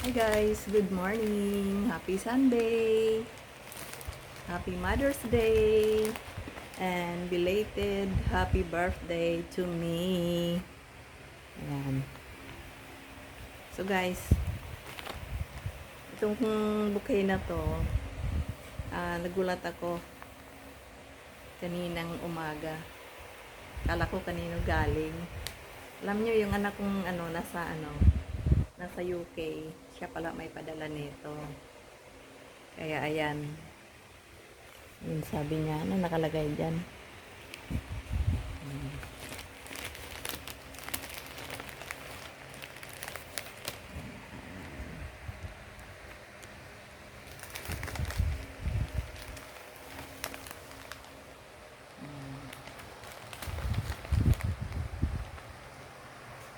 Hi guys, good morning. Happy Sunday. Happy Mother's Day. And belated happy birthday to me. Ayan. So guys, itong bouquet na to, ah, nagulat ako kaninang umaga. Kala ko kanino galing. Alam niyo yung anak kong ano, nasa ano, nasa UK. Siya pala may padala nito. Kaya ayan. Yun sabi niya, ano nakalagay dyan? Hmm.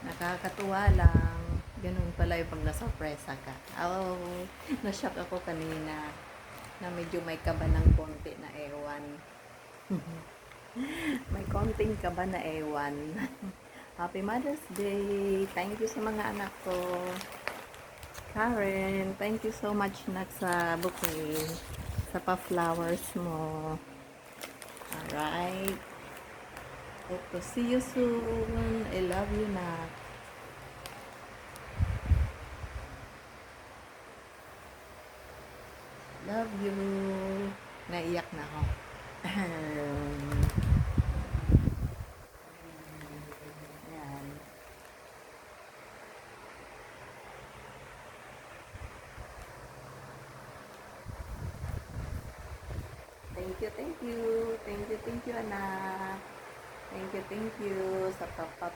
Nakakatuwa lang. Ganun pala yung pag nasurpresa ka. Oh, na-shock ako kanina na medyo may kaba ng konti na ewan. may konting kaba na ewan. Happy Mother's Day! Thank you sa mga anak ko. Karen, thank you so much nak sa bouquet. Sa pa-flowers mo. Alright. Hope to see you soon. I love you, Nak. Love you. Naiyak na ako. Thank you, thank you. Thank you, thank you, anak. Thank you, thank you sa papa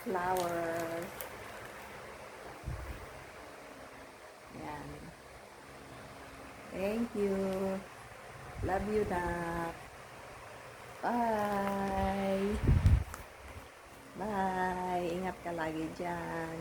flowers. Thank you. Love you, Nak. Bye. Bye. Ingat ka lagi dyan.